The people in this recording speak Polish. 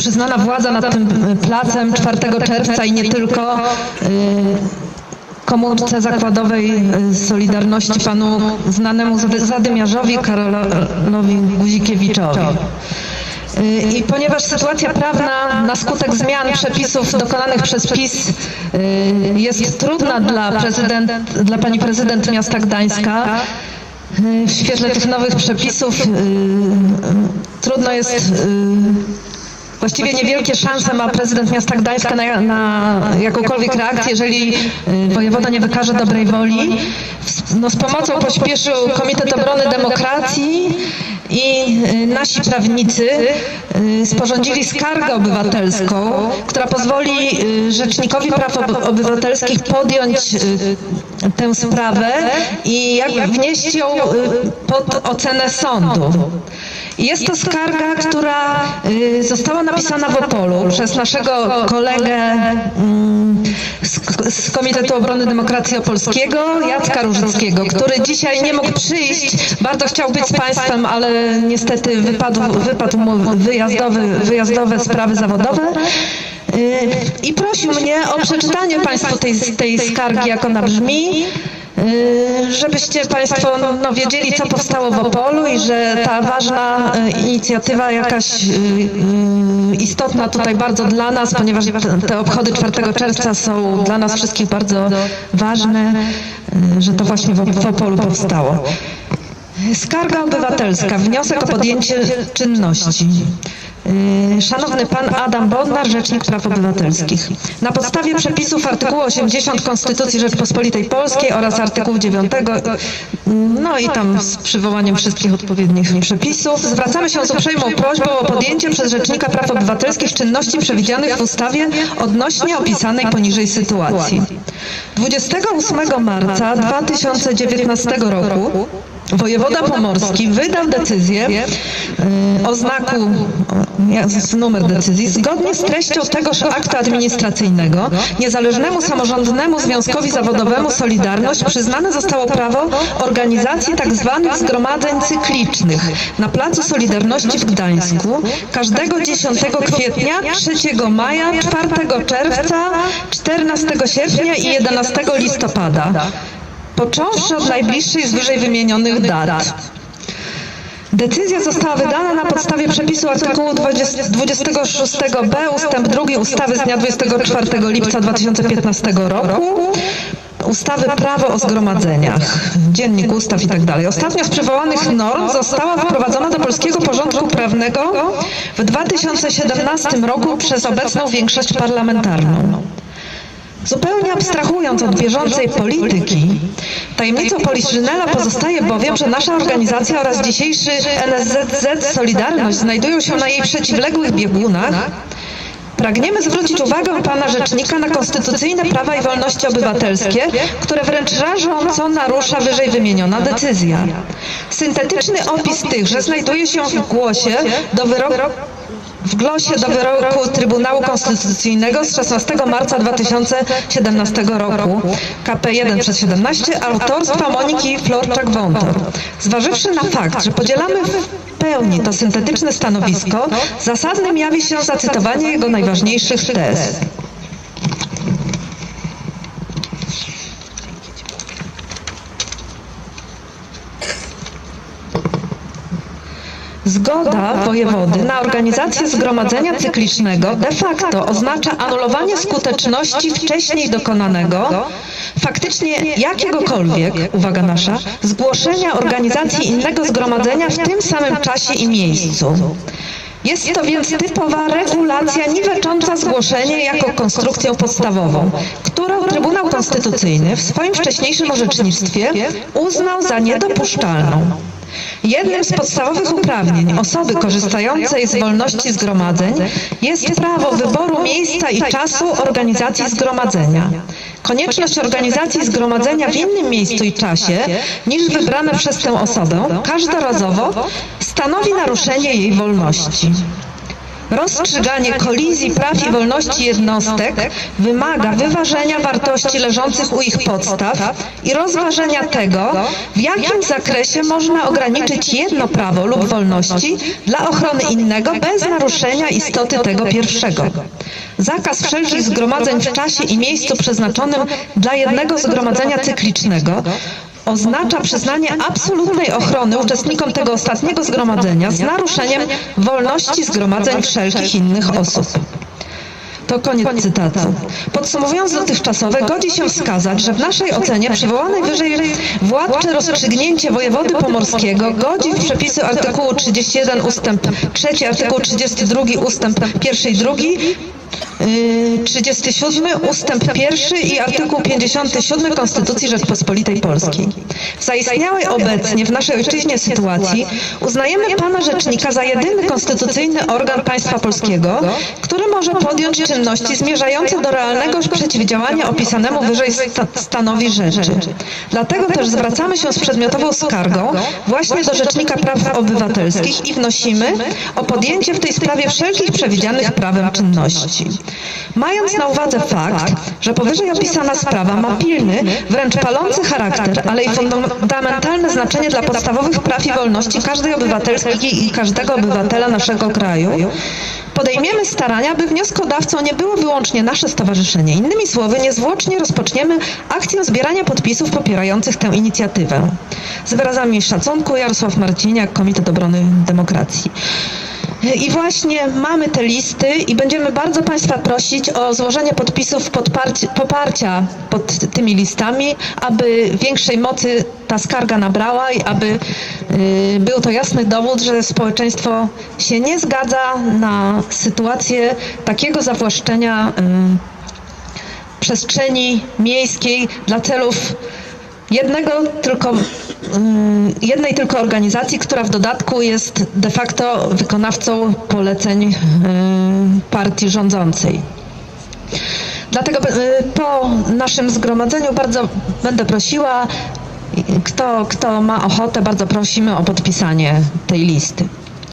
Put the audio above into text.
przyznana władza nad tym y, placem 4 czerwca i nie tylko y, komórce zakładowej y, Solidarności panu znanemu zady- zadymiarzowi Karolowi Guzikiewiczowi. I ponieważ sytuacja prawna na skutek zmian przepisów dokonanych przez PiS jest trudna dla, prezydent, dla pani prezydent miasta Gdańska, w świetle tych nowych przepisów trudno jest Właściwie niewielkie szanse ma prezydent miasta Gdańska na, na jakąkolwiek reakcję, jeżeli y, wojewoda nie wykaże dobrej woli. No, z pomocą pośpieszył Komitet Obrony Demokracji i y, nasi prawnicy y, sporządzili skargę obywatelską, która pozwoli Rzecznikowi Praw Ob- Obywatelskich podjąć tę sprawę i jakby wnieść ją pod ocenę sądu. Jest to skarga, która y, została napisana w Opolu przez naszego kolegę mm, z, Komitetu Obrony Demokracji Opolskiego, Jacka Różyckiego, który dzisiaj nie mógł przyjść. Bardzo chciał być z Państwem, ale niestety wypadł, wypadł mu wyjazdowy, wyjazdowe sprawy zawodowe. Y, I prosił mnie o przeczytanie Państwu tej, tej skargi, jak ona brzmi. Y, żebyście Państwo no, wiedzieli, co powstało w Opolu i że ta ważna y, inicjatywa jakaś y, istotna tutaj bardzo dla nas, ponieważ te- obchody 4 czerwca są dla nas wszystkich bardzo ważne, że to właśnie w Opolu powstało. Skarga obywatelska, wniosek o podjęcie czynności. Yy, Szanowny Pan Adam Bodnar, Rzecznik Praw Obywatelskich. Na podstawie przepisów artykułu 80 Konstytucji Rzeczpospolitej Polskiej oraz artykułu 9, yy, no i tam z przywołaniem wszystkich odpowiednich przepisów, zwracamy się z uprzejmą prośbą o podjęcie przez Rzecznika Praw Obywatelskich czynności przewidzianych w ustawie odnośnie opisanej poniżej sytuacji. 28 marca 2019 roku Wojewoda Pomorski wydał decyzję y, o znaku, numer decyzji, zgodnie z treścią tegoż aktu administracyjnego niezależnemu samorządnemu związkowi zawodowemu Solidarność przyznane zostało prawo organizacji tzw. zgromadzeń cyklicznych na Placu Solidarności w Gdańsku każdego 10 kwietnia, 3 maja, 4 czerwca, 14 sierpnia i 11 listopada począwszy od najbliższej z wyżej wymienionych dat. Decyzja została wydana na podstawie przepisu artykułu 20 26b ustęp 2 ustawy z dnia 24 lipca 2015 roku ustawy Prawo o zgromadzeniach, Dziennik Ustaw i tak. Ostatnio z przywołanych norm została wprowadzona do polskiego porządku prawnego w 2017 roku przez obecną większość parlamentarną. Zupełnie abstrahując od bieżącej polityki, tajemnicą Poliszynela pozostaje bowiem, że nasza organizacja oraz dzisiejszy NSZZ Solidarność znajdują się na jej przeciwległych biegunach. Pragniemy zwrócić uwagę pana rzecznika na konstytucyjne prawa i wolności obywatelskie, które wręcz rażąco narusza wyżej wymieniona decyzja. Syntetyczny opis tychże znajduje się w głosie do wyroku w glosie do wyroku Trybunału Konstytucyjnego z 16 marca 2017 roku KP 1 przez 17 autorstwa Moniki Florczak-Wątor. Zważywszy na fakt, że podzielamy w pełni to syntetyczne stanowisko, zasadnym jawi się zacytowanie jego najważniejszych tez. Zgoda wojewody na organizację zgromadzenia cyklicznego de facto oznacza anulowanie skuteczności wcześniej dokonanego, faktycznie jakiegokolwiek, uwaga nasza, zgłoszenia organizacji innego zgromadzenia w tym samym czasie i miejscu. Jest to więc typowa regulacja niwecząca zgłoszenie jako konstrukcję podstawową, którą Trybunał Konstytucyjny w swoim wcześniejszym orzecznictwie uznał za niedopuszczalną. Jednym z podstawowych uprawnień osoby korzystającej z wolności zgromadzeń jest prawo wyboru miejsca i czasu organizacji zgromadzenia. Konieczność organizacji zgromadzenia w innym miejscu i czasie niż wybrane przez tę osobę każdorazowo stanowi naruszenie jej wolności. Rozstrzyganie kolizji praw i wolności jednostek wymaga wyważenia wartości leżących u ich podstaw i rozważenia tego, w jakim zakresie można ograniczyć jedno prawo lub wolności dla ochrony innego bez naruszenia istoty tego pierwszego. Zakaz wszelkich zgromadzeń w czasie i miejscu przeznaczonym dla jednego zgromadzenia cyklicznego oznacza przyznanie absolutnej ochrony uczestnikom tego ostatniego zgromadzenia z naruszeniem wolności zgromadzeń wszelkich innych osób. To koniec cytatu. Podsumowując dotychczasowe, godzi się wskazać, że w naszej ocenie przywołanej wyżej władcze rozstrzygnięcie wojewody pomorskiego godzi w przepisy artykułu 31 ustęp 3, artykuł 32 ustęp 1 i 2, yy, 37 ustęp 1 i artykuł 57 Konstytucji Rzeczpospolitej Polskiej. W zaistniałej obecnie w naszej ojczyźnie sytuacji uznajemy pana rzecznika za jedyny konstytucyjny organ państwa polskiego, który może podjąć czynności zmierzające do realnego przeciwdziałania opisanemu wyżej sta stanowi rzeczy. Dlatego też zwracamy się z przedmiotową skargą właśnie do Rzecznika Praw Obywatelskich i wnosimy o podjęcie w tej sprawie wszelkich przewidzianych prawem czynności. Mając na uwadze fakt, że powyżej opisana sprawa ma pilny, wręcz palący charakter, ale i fundamentalne znaczenie dla podstawowych praw i wolności każdej obywatelskiej i każdego obywatela naszego kraju, podejmiemy starania, by wnioskodawcą nie było wyłącznie nasze stowarzyszenie. Innymi słowy, niezwłocznie rozpoczniemy akcję zbierania podpisów popierających tę inicjatywę. Z wyrazami szacunku Jarosław Marciniak, Komitet Obrony Demokracji. I właśnie mamy te listy i będziemy bardzo Państwa prosić o złożenie podpisów poparcia pod tymi listami, aby większej mocy ta skarga nabrała i aby y, był to jasny dowód, że społeczeństwo się nie zgadza na sytuację takiego zawłaszczenia y, przestrzeni miejskiej dla celów jednego tylko, jednej tylko organizacji, która w dodatku jest de facto wykonawcą poleceń y, partii rządzącej. Dlatego y, po naszym zgromadzeniu bardzo będę prosiła, y, kto, kto ma ochotę, bardzo prosimy o podpisanie tej listy.